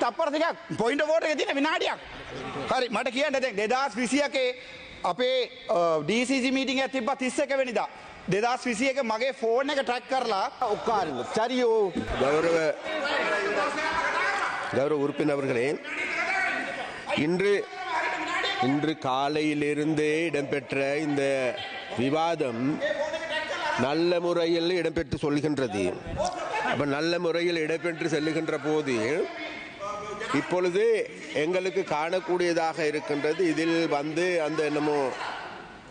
තප්පර දෙකක් point water එක තියෙන විනාඩියක් හරි මට කියන්න දැන් දෙදස් විසියකේ අපේ ඩීසිජි මීටිං ඇත් තිබ්බ තිස්ස එක වෙනිදා දෙදස් විසියක මගේ ෆෝන් එක ට්‍රැක් කරලා උක්කාරන්න චරියෝ கௌரவ கௌரவ உறுப்பினர்களே இன்று இன்று காலையிலிருந்தே இடம்பெற்ற இந்த விவாதம் நல்ல முறையில் இடம்பெற்று சொல்கின்றது அப்ப நல்ல முறையில் இடம்பெற்று செல்லுகின்ற போது இப்பொழுது எங்களுக்கு காணக்கூடியதாக இருக்கின்றது இதில் வந்து அந்த என்னமோ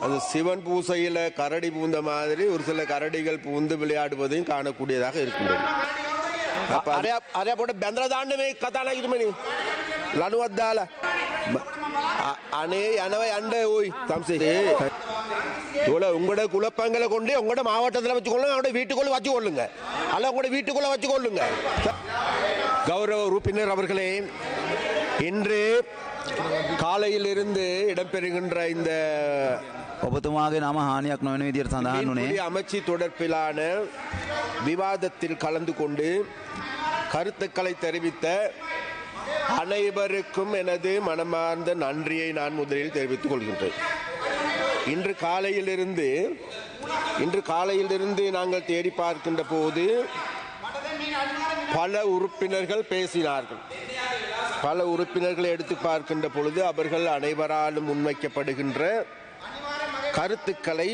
அந்த சிவன் பூசையில் கரடி பூந்த மாதிரி ஒரு சில கரடிகள் பூந்து விளையாடுவதையும் காணக்கூடியதாக இருக்கின்றது අප අරය අරය පොට බැඳල දාන්න මේ කතාලා ඉරමනි ලනුවත් දාලා බ- අ- අනේ යනව යන්ඩ ஓய் தம்சே தோல உங்களோட குலப்பங்களை கொண்டு உங்களோட மாவட்டத்தில் வச்சு கொள்ளுங்க அவங்களோட வீட்டுக்குள்ள வச்சு கொள்ளுங்க அல்ல உங்களோட வீட்டுக்குள்ள வச்சு கொள்ளுங்க கௌரவ உறுப்பினர் அவர்களே இன்று காலையிலிருந்து இடம்பெறுகின்ற இந்த ඔබතුමාගේ නම හානියක් නොවන විදියට සඳහන් වනේ மீன்பிடி அமைச்சு தொடர்பிலான விவாதத்தில் கலந்து கொண்டு கருத்துக்களை தெரிவித்த அனைவருக்கும் எனது மனமார்ந்த நன்றியை நான் முதலில் தெரிவித்துக் கொள்கின்றேன் இன்று காலையிலிருந்து இன்று காலையிலிருந்து நாங்கள் தேடி பார்க்கின்ற போது பல உறுப்பினர்கள் பேசினார்கள். பல உறுப்பினர்களை எடுத்து பார்க்கின்ற பொழுது அவர்கள் அனைவராலும் முன்வைக்கப்படுகின்ற கருத்துக்களை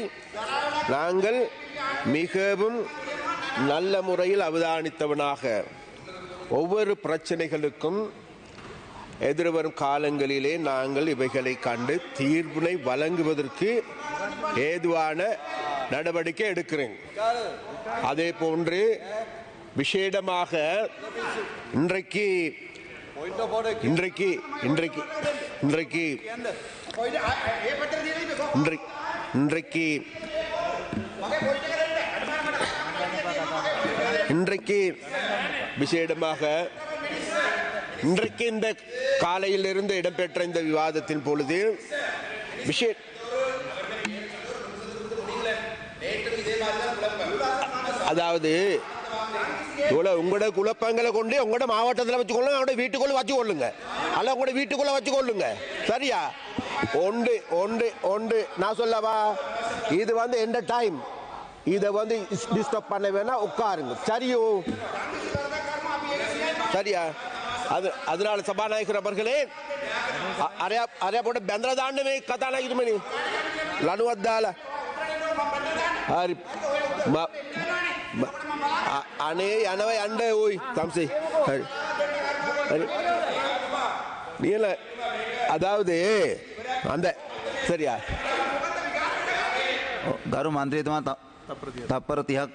நாங்கள் மிகவும் நல்ல முறையில் அவதானித்தவனாக. ஒவ்வொரு பிரச்சனைகளுக்கும் எதிர்வரும் காலங்களிலே நாங்கள் இவைகளை கண்டு தீர்வினை வழங்குவதற்கு ஏதுவான நடவடிக்கை எடுக்கிறேன். அதே போன்று விசேடமாக இன்றைக்கு இன்றைக்கு இன்றைக்கு இன்றைக்கு இன்றை- இன்றைக்கு இன்றைக்கு விசேடமாக இன்றைக்கு இந்த காலையிலிருந்து இடம்பெற்ற இந்த விவாதத்தின் பொழுது விஷே அதாவது உங்களோட குழப்பங்களை கொண்டு உங்களோட மாவட்டத்தில் வச்சுக்கொள்ளுங்க அவங்களோட வீட்டுக்குள்ளே வச்சுக்கொள்ளுங்க. அல்ல உங்களோட வீட்டுக்குள்ளே வச்சுக்கொள்ளுங்க. சரியா? ஒன்று ஒன்று ஒன்று. நான் சொல்லவா? இது வந்து எந்த டைம் இதை வந்து டிஸ்டர்ப் பண்ண வேணா உட்காருங்க. சரியோ? சரியா? அது அதனால சபாநாயகர் அவர்களே ಅರೆ ಅರೆ ಪೋಟ ಬೆಂದ್ರ ದಾಂಡಮೆ ಕಥಾನಾಗಿದ್ದು ಮನಿ ಲನುವದ್ದಾಲ අනේ යනව යන්ඩ ஓய் தம்சே ஹரி ஹரி நீல அதாவது அந்த சரியா ගරු මන්ත්‍රීතුමා ත- තප්පර තිහක්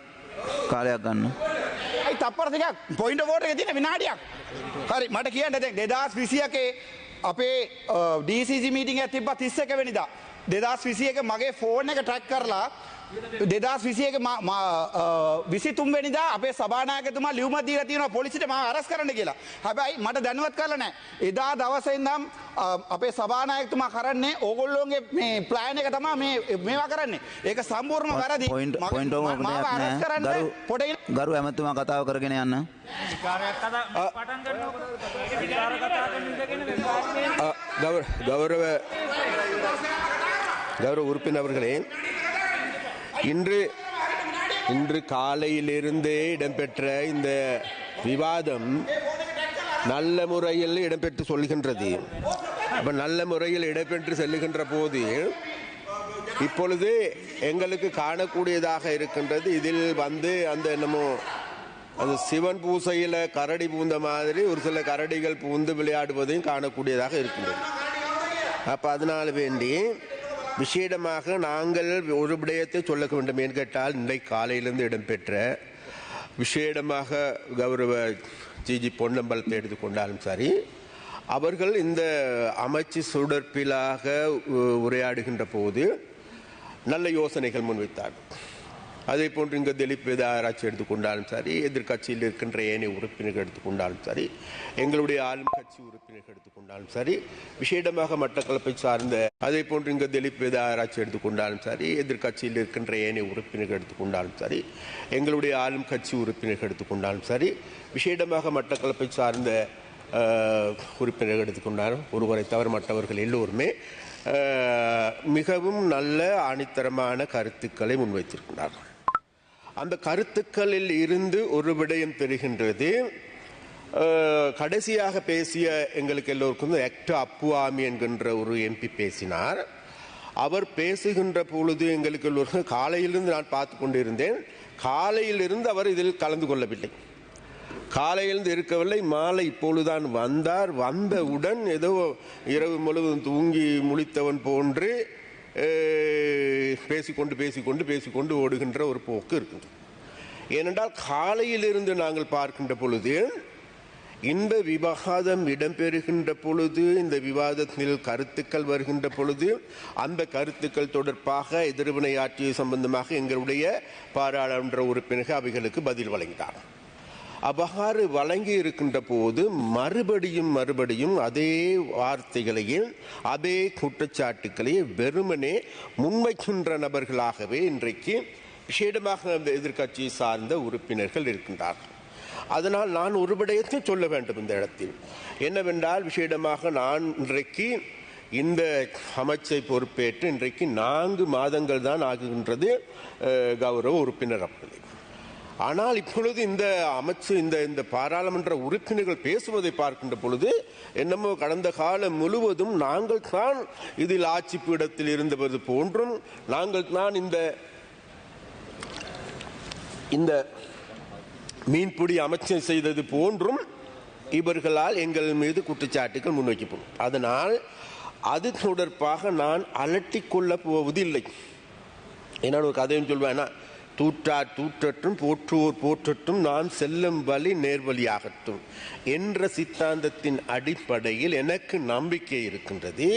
කාලයක් ගන්න. ඇයි තප්පර දෙකක් පොයින්ට වෝට එක තියෙන විනාඩියක් හරි මට කියන්න දැන් දෙදස් විසියකේ අපේ ඩීසිජි මීටිං ඇත් තිබ්බ තිස්ස එක වෙනිදා දෙදස් විසියක මගේ ෆෝන් එක ට්‍රැක් කරලා දෙදස් විසියක විසි තුන්වෙනිදා අපේ සභානායකතුමා ලියුම දීලා තියෙනවා පොලිසිට මාව අරස් කරන්න කියලා. හැබැයි මට දැනුවත් කරලා නැහැ. එදා දවසේ ඉඳන් අ, අපේ සභානායකතුමා කරන්නේ ඕගොල්ලෝගේ මේ ප්ලෑන් එක තමයි මේ මේවා කරන්නේ. ඒක සම්පූර්ණ වැරදි. පොයින්ට මම- පොයින්ට මාව දෙයක් අරස් නෑ කරන්න ගරු පොඩ ගරු ඇමතුමා කතාව කරගෙන යන්න. அ, கௌர- கௌரவ கௌரவ உறுப்பினர் அவர்களே இன்று இன்று காலையிலிருந்தே இடம்பெற்ற இந்த விவாதம் நல்ல முறையில் இடம்பெற்று சொல்கின்றது. அப்போ நல்ல முறையில் இடம்பெற்று செல்லுகின்ற போது இப்பொழுது எங்களுக்கு காணக்கூடியதாக இருக்கின்றது. இதில் வந்து அந்த என்னமோ அந்த சிவன் பூசையில் கரடி பூந்த மாதிரி ஒரு சில கரடிகள் பூந்து விளையாடுவதையும் காணக்கூடியதாக இருக்கின்றது. அப்போ அதனால வேண்டி விசேடமாக நாங்கள் ஒரு விடயத்தை சொல்ல வேண்டும் என்று கேட்டால் இன்றைக்கு காலையிலிருந்து இடம்பெற்ற விசேடமாக கௌரவ ஜிஜி பொன்னம்பலத்தை எடுத்துக்கொண்டாலும் சரி அவர்கள் இந்த அமைச்சு சுடற்பிலாக உரையாடுகின்ற போது நல்ல யோசனைகள் முன்வைத்தார்கள். அதே போன்று இங்கே திலீப் வேத ஆராய்ச்சி எடுத்துக்கொண்டாலும் சரி எதிர்க்கட்சியில் இருக்கின்ற ஏனைய உறுப்பினர்கள் எடுத்துக்கொண்டாலும் சரி எங்களுடைய ஆளும் கட்சி உறுப்பினர்கள் எடுத்துக்கொண்டாலும் சரி விசேடமாக மட்டக்களப்பை சார்ந்த அதே போன்று இங்கே திலீப் வேத ஆராய்ச்சி எடுத்துக்கொண்டாலும் சரி எதிர்க்கட்சியில் இருக்கின்ற ஏனைய உறுப்பினர்கள் எடுத்துக்கொண்டாலும் சரி எங்களுடைய ஆளும் கட்சி உறுப்பினர்கள் எடுத்துக்கொண்டாலும் சரி விசேடமாக மட்டக்களப்பை சார்ந்த உறுப்பினர்கள் எடுத்துக்கொண்டாலும் ஒருவரை தவிர மற்றவர்கள் எல்லோருமே மிகவும் நல்ல ஆணித்தரமான கருத்துக்களை முன்வைத்திருக்கிறார்கள். அந்த கருத்துக்களில் இருந்து ஒரு விடயம் தெரிகின்றது. கடைசியாக பேசிய எங்களுக்கு எல்லோருக்கும் எக்டா அப்புவாமி என்கின்ற ஒரு எம்பி பேசினார். அவர் பேசுகின்ற பொழுது எங்களுக்கு எல்லோருக்கும் காலையிலிருந்து நான் பார்த்து கொண்டிருந்தேன். காலையிலிருந்து அவர் இதில் கலந்து கொள்ளவில்லை. காலையிலிருந்து இருக்கவில்லை மாலை இப்பொழுதுதான் வந்தார். வந்தவுடன் ஏதோ இரவு முழுவதும் தூங்கி முழித்தவன் போன்று பேசிக்கொண்டு பேசிக்கொண்டு பேசிக்கொண்டு ஓடுகின்ற ஒரு போக்கு இருக்குது. ஏனென்றால் காலையிலிருந்து நாங்கள் பார்க்கின்ற பொழுது இந்த விவாதம் இடம்பெறுகின்ற பொழுது இந்த விவாதத்தில் கருத்துக்கள் வருகின்ற பொழுது அந்த கருத்துக்கள் தொடர்பாக எதிர்வினையாற்றிய சம்பந்தமாக எங்களுடைய பாராளுமன்ற உறுப்பினர்கள் அவைகளுக்கு பதில் வழங்கினார் அவ்வாறு வழங்கி இருக்கின்ற போது மறுபடியும் மறுபடியும் அதே வார்த்தைகளையும் அதே குற்றச்சாட்டுக்களை வெறுமனே முன்வைக்கின்ற நபர்களாகவே இன்றைக்கு விஷேடமாக அந்த எதிர்க்கட்சியை சார்ந்த உறுப்பினர்கள் இருக்கின்றார்கள். அதனால் நான் ஒரு விடயத்தை சொல்ல வேண்டும் இந்த இடத்தில். என்னவென்றால் விஷேடமாக நான் இன்றைக்கு இந்த அமைச்சை பொறுப்பேற்று இன்றைக்கு நான்கு மாதங்கள் தான் ஆகுகின்றது கௌரவ உறுப்பினர் அப்படி ஆனால் இப்பொழுது இந்த அமைச்சு இந்த இந்த பாராளுமன்ற உறுப்பினர்கள் பேசுவதை பார்க்கின்ற பொழுது என்னமோ கடந்த காலம் முழுவதும் நாங்கள் தான் இதில் ஆட்சி பீடத்தில் இருந்தது போன்றும் நாங்கள் தான் இந்த இந்த மீன்பிடி அமைச்சர் செய்தது போன்றும் இவர்களால் எங்கள் மீது குற்றச்சாட்டுகள் முன்வைக்கப்படும். அதனால் அது தொடர்பாக நான் அலட்டிக் கொள்ளப் போவதில்லை. என்னோட ஒரு கதையும் சொல்வேன்னா தூற்றார் தூற்றட்டும் போற்றுவோர் போற்றட்டும் நான் செல்லும் வழி நேர்வழியாகட்டும் என்ற சித்தாந்தத்தின் அடிப்படையில் எனக்கு நம்பிக்கை இருக்கின்றது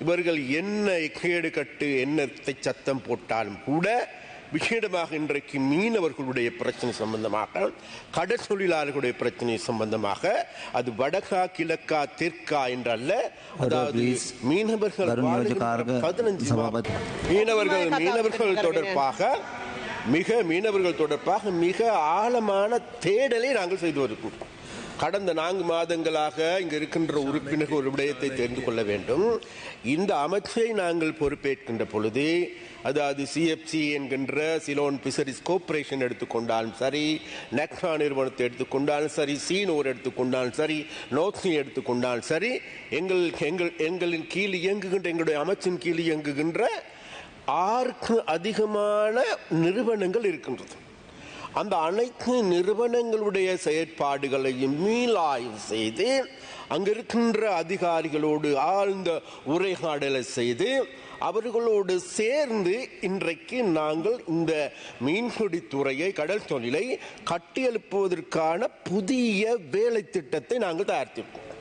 இவர்கள் என்ன கேடு கட்டு என்னத்தை சத்தம் போட்டாலும் கூட விசேடமாக இன்றைக்கு மீனவர்களுடைய பிரச்சனை சம்பந்தமாக கடற் தொழிலாளர்களுடைய பிரச்சனை சம்பந்தமாக அது வடக்கா கிழக்கா தெற்கா என்றல்ல அதாவது. மீனவர்கள் பதினஞ்சு. மீனவர்கள் மீனவர்கள் தொடர்பாக மிக மீனவர்கள் தொடர்பாக மிக ஆழமான தேடலை நாங்கள் செய்து வருகிறோம். கடந்த நான்கு மாதங்களாக இங்கே இருக்கின்ற உறுப்பினர்கள் ஒரு விடயத்தை தெரிந்து கொள்ள வேண்டும். இந்த அமைச்சை நாங்கள் பொறுப்பேற்கின்ற பொழுது அதாவது சிஎஃப்சி என்கின்ற சிலோன் பிசரிஸ் கோஆபரேஷன் எடுத்துக்கொண்டாலும் சரி நெக்ஸா நிறுவனத்தை எடுத்துக்கொண்டாலும் சரி சீனோர் எடுத்துக்கொண்டாலும் சரி நோக்ஸி எடுத்துக்கொண்டாலும் சரி எங்கள் எங்கள் எங்களின் கீழ் இயங்குகின்ற எங்களுடைய அமைச்சின் கீழ் இயங்குகின்ற ஆறுக்கு அதிகமான நிறுவனங்கள் இருக்கின்றது. அந்த அனைத்து நிறுவனங்களுடைய செயற்பாடுகளையும் மீளாய்வு செய்து அங்கிருக்கின்ற அதிகாரிகளோடு ஆழ்ந்த உரையாடலை செய்து அவர்களோடு சேர்ந்து இன்றைக்கு நாங்கள் இந்த மீன்பிடி துறையை கடல் தொழிலை கட்டியெழுப்புவதற்கான புதிய வேலை திட்டத்தை நாங்கள் தயாரித்திருக்கோம்.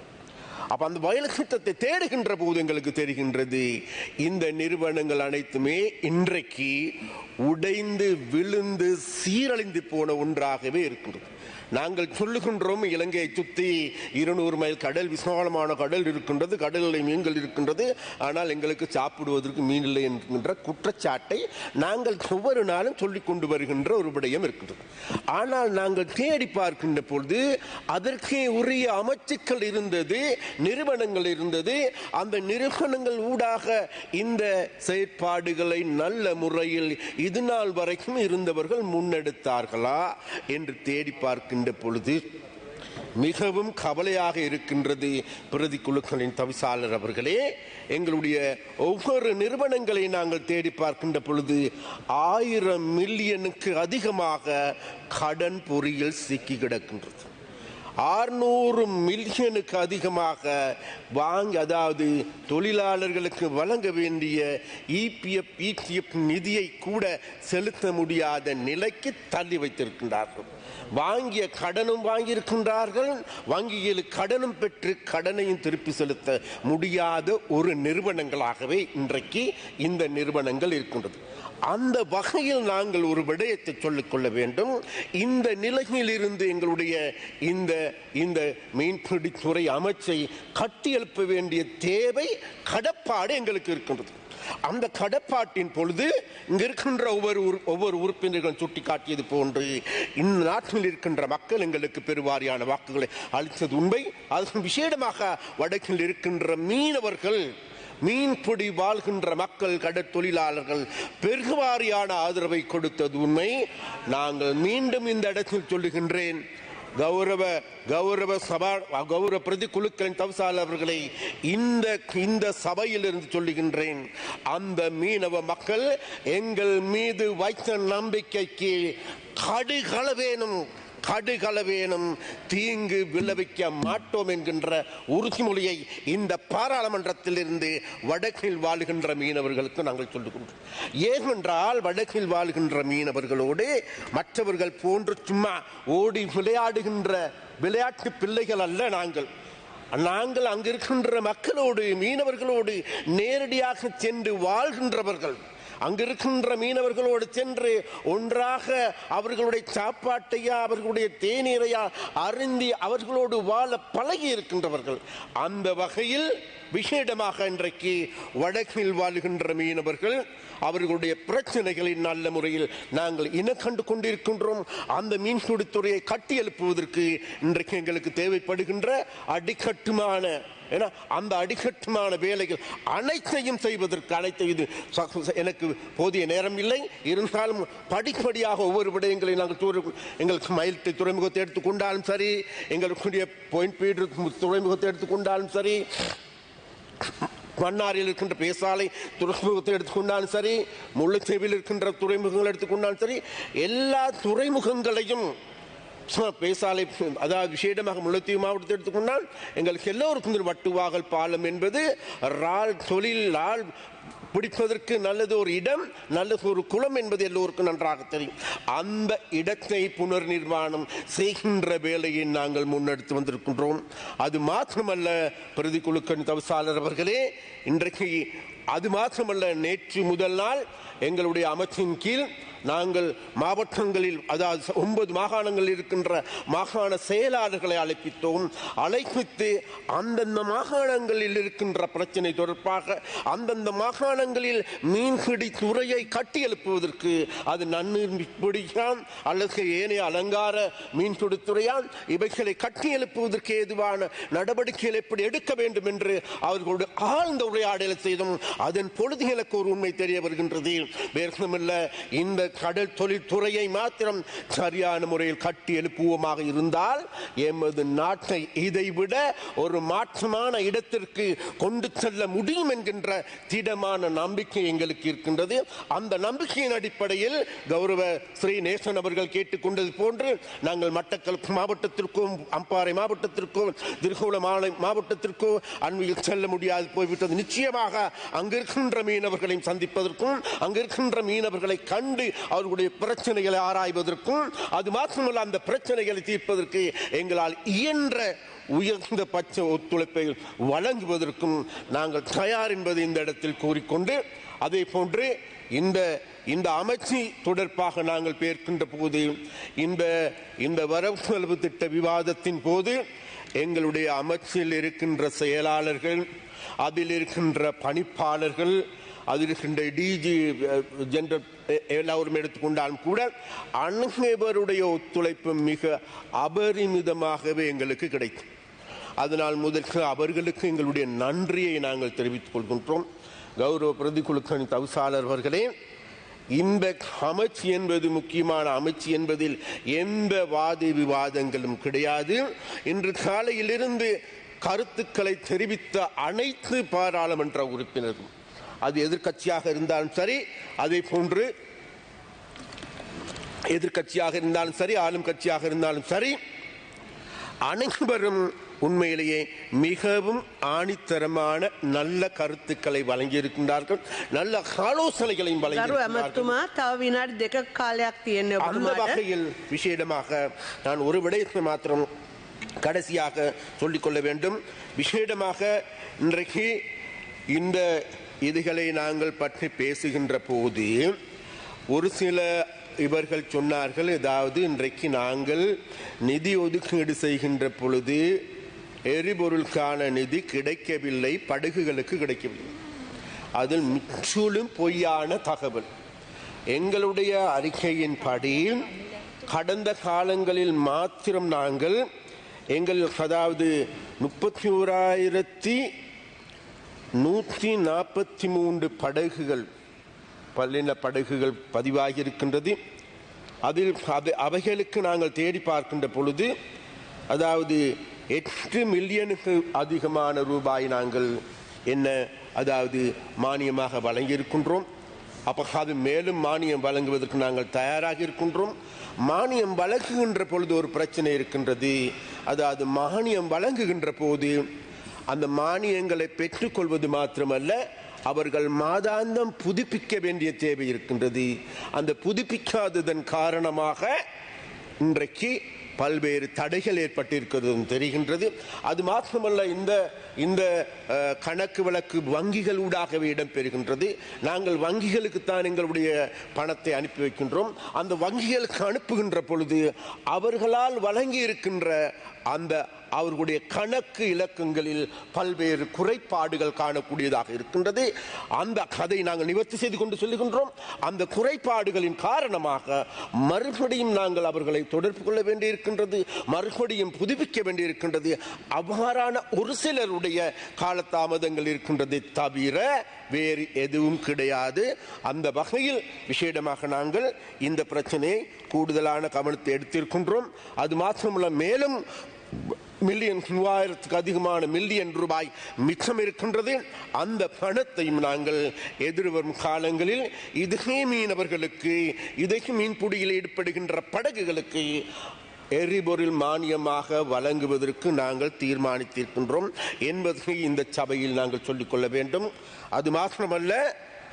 அப்ப அந்த வயல் திட்டத்தை தேடுகின்ற போது எங்களுக்கு தெரிகின்றது. இந்த நிறுவனங்கள் அனைத்துமே இன்றைக்கு உடைந்து விழுந்து சீரழிந்து போன ஒன்றாகவே இருக்கின்றது. நாங்கள் சொல்லுகின்றோம் இலங்கையை சுற்றி இருநூறு மைல் கடல் விசாலமான கடல் இருக்கின்றது கடலில் மீன்கள் இருக்கின்றது. ஆனால் எங்களுக்கு சாப்பிடுவதற்கு மீன் இல்லை என்கின்ற குற்றச்சாட்டை நாங்கள் ஒவ்வொரு நாளும் சொல்லி கொண்டு வருகின்ற ஒரு விடயம் இருக்கின்றது. ஆனால் நாங்கள் தேடி பார்க்கின்ற பொழுது அதற்கே உரிய அமைச்சுக்கள் இருந்தது நிறுவனங்கள் இருந்தது. அந்த நிறுவனங்கள் ஊடாக இந்த செயற்பாடுகளை நல்ல முறையில் இது நாள் வரைக்கும் இருந்தவர்கள் முன்னெடுத்தார்களா என்று தேடி பார்க்கின்ற பொழுது மிகவும் கவலையாக இருக்கின்றது பிரதி குழுக்களின் தவிசாளர் அவர்களே. எங்களுடைய ஒவ்வொரு நிறுவனங்களை நாங்கள் தேடி பார்க்கின்ற பொழுது ஆயிரம் மில்லியனுக்கு அதிகமாக கடன் பொறியில் சிக்கி கிடக்கின்றது. ஆறுநூறு மில்லியனுக்கு அதிகமாக வாங்கி அதாவது தொழிலாளர்களுக்கு வழங்க வேண்டிய இபிஎஃப் இடிஎஃப் நிதியை கூட செலுத்த முடியாத நிலைக்கு தள்ளி வைத்திருக்கின்றார்கள். வாங்கிய கடனும் வாங்கியிருக்கின்றார்கள். வங்கியில் கடனும் பெற்று கடனையும் திருப்பி செலுத்த முடியாத ஒரு நிறுவனங்களாகவே இன்றைக்கு இந்த நிறுவனங்கள் இருக்கின்றது. அந்த வகையில் நாங்கள் ஒரு விடயத்தை சொல்லிக் கொள்ள வேண்டும். இந்த நிலையிலிருந்து எங்களுடைய இந்த இந்த மீன்பிடித்துறை அமைச்சை கட்டியெழுப்ப வேண்டிய தேவை கடப்பாடு எங்களுக்கு இருக்கின்றது. அந்த கடப்பாட்டின் பொழுது இங்க இருக்கின்ற ஒவ்வொரு ஒவ்வொரு உறுப்பினர்களும் சுட்டிக்காட்டியது போன்று இந்த நாட்டில் இருக்கின்ற மக்கள் எங்களுக்கு பெருவாரியான வாக்குகளை அளித்தது உண்மை. அது விசேடமாக வடக்கில் இருக்கின்ற மீனவர்கள் மீன்பிடி வாழ்கின்ற மக்கள் கடற்தொழிலாளர்கள் பெருவாரியான ஆதரவை கொடுத்தது உண்மை. நாங்கள் மீண்டும் இந்த இடத்தில் சொல்லுகின்றேன். கௌரவ கௌரவ சபா கௌரவ பிரதி குழுக்களின் தவசால் அவர்களை இந்த இந்த சபையிலிருந்து சொல்லுகின்றேன். அந்த மீனவ மக்கள் எங்கள் மீது வைத்த நம்பிக்கைக்கு கடுகளவேனும் கடுகளவேனும் தீங்கு விளைவிக்க மாட்டோம் என்கின்ற உறுதிமொழியை இந்த பாராளுமன்றத்திலிருந்து வடக்கில் வாழ்கின்ற மீனவர்களுக்கு நாங்கள் சொல்லுகின்றோம் ஏனென்றால் வடக்கில் வாழ்கின்ற மீனவர்களோடு மற்றவர்கள் போன்று சும்மா ஓடி விளையாடுகின்ற விளையாட்டு பிள்ளைகள் அல்ல நாங்கள். நாங்கள் அங்கிருக்கின்ற மக்களோடு மீனவர்களோடு நேரடியாக சென்று வாழ்கின்றவர்கள். அங்கிருக்கின்ற மீனவர்களோடு சென்று ஒன்றாக அவர்களுடைய சாப்பாட்டையா அவர்களுடைய தேநீரையா அருந்தி அவர்களோடு வாழ பழகி இருக்கின்றவர்கள். அந்த வகையில் விசேடமாக இன்றைக்கு வடக்கில் வாழுகின்ற மீனவர்கள் அவர்களுடைய பிரச்சனைகளை நல்ல முறையில் நாங்கள் இன கண்டு கொண்டிருக்கின்றோம். அந்த மீன்பிடித்துறையை கட்டி எழுப்புவதற்கு இன்றைக்கு எங்களுக்கு தேவைப்படுகின்ற அடிக்கட்டுமான ஏன்னா அந்த அடிக்கட்டுமான வேலைகள் அனைத்தையும் செய்வதற்கு அனைத்து இது ச- எனக்கு போதிய நேரம் இல்லை. இருந்தாலும் படிப்படியாக ஒவ்வொரு விடயங்களை நாங்கள் தூர எங்களுக்கு மயில்ட்டு துறைமுகத்தை எடுத்துக்கொண்டாலும் சரி எங்களுக்குரிய பாயிண்ட் பீடு துறைமுகத்தை எடுத்துக்கொண்டாலும் சரி மன்னாரில் இருக்கின்ற பேசாலை துறைமுகத்தை எடுத்துக்கொண்டாலும் சரி முல்லைத்தீவில் இருக்கின்ற துறைமுகங்கள் எடுத்துக்கொண்டாலும் சரி எல்லா துறைமுகங்களையும் பேசாலை அதாவது விசேடமாக முல்லைத்தீவு மாவட்டத்தை எடுத்துக்கொண்டால் எங்களுக்கு எல்லோருக்கும் ஒரு வட்டுவாகல் பாலம் என்பது ரால் தொழில் ரால் பிடிப்பதற்கு நல்லது ஒரு இடம் நல்லது ஒரு குளம் என்பது எல்லோருக்கும் நன்றாக தெரியும். அந்த இடத்தை புனர் நிர்மாணம் செய்கின்ற வேலையை நாங்கள் முன்னெடுத்து வந்திருக்கின்றோம். அது மாத்திரமல்ல பிரதி குழுக்களின் தவசாளர் அவர்களே இன்றைக்கு அது மாத்திரமல்ல நேற்று முதல் நாள் எங்களுடைய அமைச்சின் கீழ் நாங்கள் மாவட்டங்களில் அதாவது ஒன்பது மாகாணங்களில் இருக்கின்ற மாகாண செயலாளர்களை அழைப்பித்தோம். அழைப்பித்து அந்தந்த மாகாணங்களில் இருக்கின்ற பிரச்சனை தொடர்பாக அந்தந்த மாகாணங்களில் மீன்பிடி துறையை கட்டி எழுப்புவதற்கு அது நன்னீர் பிடிக்கான் அல்லது ஏனைய அலங்கார மீன்பிடி துறையால் இவைகளை கட்டி எழுப்புவதற்கு ஏதுவான நடவடிக்கைகள் எப்படி எடுக்க வேண்டும் என்று அவர்களோடு ஆழ்ந்த உரையாடலை செய்தும். அதன் பொழுது எனக்கு ஒரு உண்மை தெரிய வருகின்றது. வேறுமில்ல இந்த கடல் தொழில்துறையை மாத்திரம் சரியான முறையில் கட்டி எழுப்புவோமாக இருந்தால் எமது நாட்டை இதைவிட ஒரு மாற்றமான இடத்திற்கு கொண்டு செல்ல முடியும் என்கின்ற திடமான நம்பிக்கை எங்களுக்கு இருக்கின்றது. அந்த நம்பிக்கையின் அடிப்படையில் கௌரவ ஸ்ரீ நேசன் அவர்கள் கேட்டுக்கொண்டது போன்று நாங்கள் மட்டக்களப்பு மாவட்டத்திற்கும் அம்பாறை மாவட்டத்திற்கும் திருகோணமலை மாவட்டத்திற்கும் அண்மையில் செல்ல முடியாது போய்விட்டது. நிச்சயமாக அங்கிருக்கின்ற மீனவர்களையும் சந்திப்பதற்கும் அங்கிருக்கின்ற மீனவர்களை கண்டு அவர்களுடைய பிரச்சனைகளை ஆராய்வதற்கும் அது மாத்திரமல்ல அந்த பிரச்சனைகளை தீர்ப்பதற்கு எங்களால் இயன்ற உயர்ந்த பட்ச ஒத்துழைப்பை வழங்குவதற்கும் நாங்கள் தயார் என்பதை இந்த இடத்தில் கூறிக்கொண்டு அதே போன்று இந்த இந்த அமைச்சு தொடர்பாக நாங்கள் பேர்க்கின்ற போது இந்த இந்த வரவு செலவு திட்ட விவாதத்தின் போது எங்களுடைய அமைச்சில் இருக்கின்ற செயலாளர்கள் அதில் இருக்கின்ற பணிப்பாளர்கள் அதில் இருக்கின்ற டிஜி ஜெனரல் எல்லாரும் எடுத்துக்கொண்டாலும் கூட அனைவருடைய ஒத்துழைப்பு மிக அபரிமிதமாகவே எங்களுக்கு கிடைக்கும். அதனால் முதற்கு அவர்களுக்கு எங்களுடைய நன்றியை நாங்கள் தெரிவித்துக் கொள்கின்றோம். கௌரவ பிரதிக்குழுக்களின் தவிசாளர் அவர்களே இந்த அமைச்சு என்பது முக்கியமான அமைச்சு என்பதில் எந்த வாத விவாதங்களும் கிடையாது. இன்று காலையிலிருந்து கருத்துக்களை தெரிவித்த அனைத்து பாராளுமன்ற உறுப்பினரும் அது எதிர்கட்சியாக இருந்தாலும் சரி அதே போன்று எதிர்கட்சியாக இருந்தாலும் சரி ஆளும் கட்சியாக இருந்தாலும் சரி அனைவரும் உண்மையிலேயே மிகவும் ஆணித்தரமான நல்ல கருத்துக்களை வழங்கியிருக்கின்றார்கள் நல்ல ஆலோசனைகளையும் அந்த வகையில் விசேடமாக நான் ஒரு விடயத்தை மாத்திரம் கடைசியாக சொல்லிக்கொள்ள வேண்டும். விசேடமாக இன்றைக்கு இந்த இதுகளை நாங்கள் பற்றி பேசுகின்ற போது ஒரு சில இவர்கள் சொன்னார்கள் ஏதாவது இன்றைக்கு நாங்கள் நிதி ஒதுக்கீடு செய்கின்ற பொழுது எரிபொருளுக்கான நிதி கிடைக்கவில்லை படகுகளுக்கு கிடைக்கவில்லை. அதில் முற்றிலும் பொய்யான தகவல். எங்களுடைய அறிக்கையின்படி கடந்த காலங்களில் மாத்திரம் நாங்கள் எங்கள் அதாவது முப்பத்தி ஓராயிரத்தி நூற்றி நாற்பத்தி மூன்று படகுகள் பல்லின படகுகள் பதிவாகியிருக்கின்றது. அதில் அது அவைகளுக்கு நாங்கள் தேடி பார்க்கின்ற பொழுது அதாவது எட்டு மில்லியனுக்கு அதிகமான ரூபாய் நாங்கள் என்ன அதாவது மானியமாக வழங்கியிருக்கின்றோம். அப்போ அது மேலும் மானியம் வழங்குவதற்கு நாங்கள் தயாராக இருக்கின்றோம். மானியம் வழங்குகின்ற பொழுது ஒரு பிரச்சனை இருக்கின்றது. அதாவது மானியம் வழங்குகின்ற போது அந்த மானியங்களை பெற்றுக்கொள்வது மாத்திரமல்ல அவர்கள் மாதாந்தம் புதுப்பிக்க வேண்டிய தேவை இருக்கின்றது. அந்த புதுப்பிக்காததன் காரணமாக இன்றைக்கு பல்வேறு தடைகள் ஏற்பட்டிருக்கிறது தெரிகின்றது. அது மாத்திரமல்ல இந்த இந்த கணக்கு வழக்கு வங்கிகளூடாகவே இடம்பெறுகின்றது. நாங்கள் வங்கிகளுக்குத்தான் எங்களுடைய பணத்தை அனுப்பி வைக்கின்றோம். அந்த வங்கிகளுக்கு அனுப்புகின்ற பொழுது அவர்களால் வழங்கி இருக்கின்ற அந்த அவர்களுடைய கணக்கு இலக்கங்களில் பல்வேறு குறைபாடுகள் காணக்கூடியதாக இருக்கின்றது. அந்த கதை நாங்கள் நிவர்த்தி செய்து கொண்டு சொல்லுகின்றோம் அந்த குறைபாடுகளின் காரணமாக மறுபடியும் நாங்கள் அவர்களை தொடர்பு கொள்ள வேண்டியிருக்கின்றது மறுபடியும் புதுப்பிக்க வேண்டியிருக்கின்றது. அவ்வாறான ஒரு சிலருடைய காலதாமதங்கள் இருக்கின்றதை தவிர வேறு எதுவும் கிடையாது. அந்த வகையில் விசேடமாக நாங்கள் இந்த பிரச்சனையை கூடுதலான கவனத்தை எடுத்திருக்கின்றோம். அது மாத்திரமல்ல மேலும் மில்லியன் மூவாயிரத்துக்கு அதிகமான மில்லியன் ரூபாய் மிச்சம் இருக்கின்றது. அந்த பணத்தையும் நாங்கள் எதிர்வரும் காலங்களில் இதே மீனவர்களுக்கு இதே மீன்பிடியில் ஈடுபடுகின்ற படகுகளுக்கு எரிபொருள் மானியமாக வழங்குவதற்கு நாங்கள் தீர்மானித்திருக்கின்றோம் என்பதை இந்த சபையில் நாங்கள் சொல்லிக்கொள்ள வேண்டும். அது மாத்திரமல்ல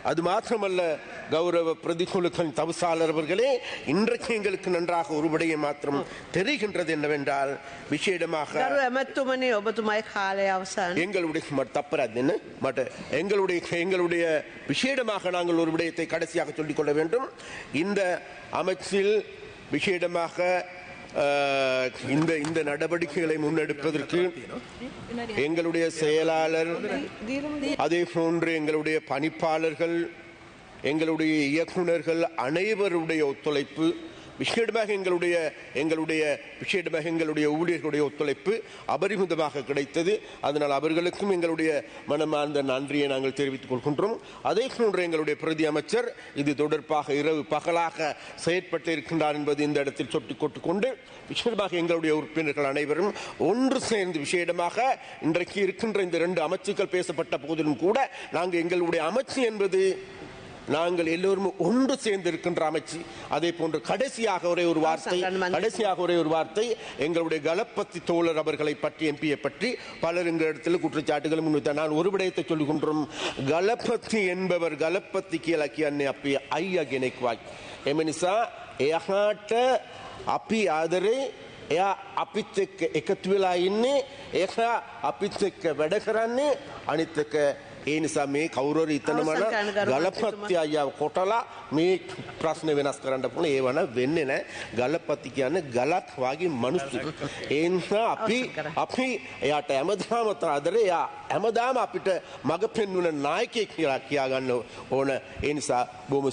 அது மாத்திரமல்ல கௌரவ பிரதிகுலுக்கன் தவசாளர் அவர்களே இன்றைக்கு எங்களுக்கு நன்றாக ஒரு விடையை மாத்திரம் தெரிகின்றது என்னவென்றால் விசேடமாக எங்களுடைய தப்புறாது என்ன? மட்ட எங்களுடைய எங்களுடைய விசேடமாக நாங்கள் ஒரு விடயத்தை கடைசியாக சொல்லிக்கொள்ள வேண்டும். இந்த அமைச்சில் விசேடமாக இந்த இந்த நடவடிக்கைகளை முன்னெடுப்பதற்கு எங்களுடைய செயலாளர் அதே போன்று எங்களுடைய பணிப்பாளர்கள் எங்களுடைய இயக்குனர்கள் அனைவருடைய ஒத்துழைப்பு விசேடமாக எங்களுடைய எங்களுடைய விசேடமாக எங்களுடைய ஊழியர்களுடைய ஒத்துழைப்பு அபரிமிதமாக கிடைத்தது. அதனால் அவர்களுக்கும் எங்களுடைய மனமார்ந்த நன்றியை நாங்கள் தெரிவித்துக் கொள்கின்றோம். அதே போன்று எங்களுடைய பிரதி அமைச்சர் இது தொடர்பாக இரவு பகலாக செயற்பட்டு இருக்கின்றார் என்பது இந்த இடத்தில் சுட்டிக் கொண்டு விசேடமாக எங்களுடைய உறுப்பினர்கள் அனைவரும் ஒன்று சேர்ந்து விசேடமாக இன்றைக்கு இருக்கின்ற இந்த ரெண்டு அமைச்சுக்கள் பேசப்பட்ட போதிலும் கூட நாங்கள் எங்களுடைய அமைச்சு என்பது நாங்கள் எல்லோரும் ஒன்று சேர்ந்து இருக்கின்ற அமைச்சு அதே போன்று கடைசியாக ஒரே ஒரு வார்த்தை கடைசியாக ஒரே ஒரு வார்த்தை எங்களுடைய கலப்பத்தி தோழர் அவர்களை பற்றி எம்பியை பற்றி பலர் எங்கள் இடத்துல குற்றச்சாட்டுகளை முன்வைத்தார் நான் ஒரு விடயத்தை சொல்லுகின்றோம் கலப்பத்தி என்பவர் கலப்பத்திக்கு இலக்கிய அன்னை அப்பி ஐயா கிணைக்குவாய் එමනිසා එයහාට අපි ආදරේ එයා අපිත් එක්ක එකතු වෙලා ඉන්නේ ඒක අපිත් එක්ක වැඩ කරන්නේ අනිත් එක ඒ නිසා මේ කවුරුහරි හිතනවනම් අවසන් කරන්න ගරු ගලපත්ති අයියා කොටලා මේ ප්‍රශ්න වෙනස් කරන්න පුළුවන්. ඒ වන වෙන්නේ නැහැ. ගලපත්ති කියන්නේ ගලක් වගේ මිනිස්සු. ඒ නිසා අපි. අපි එයාට හැමදාම ආදරේ එයා හැමදාම අපිට මඟ පෙන්වන නායකයෙක් කියලා කියා ගන්න ඕන. ඒ නිසා බොහොම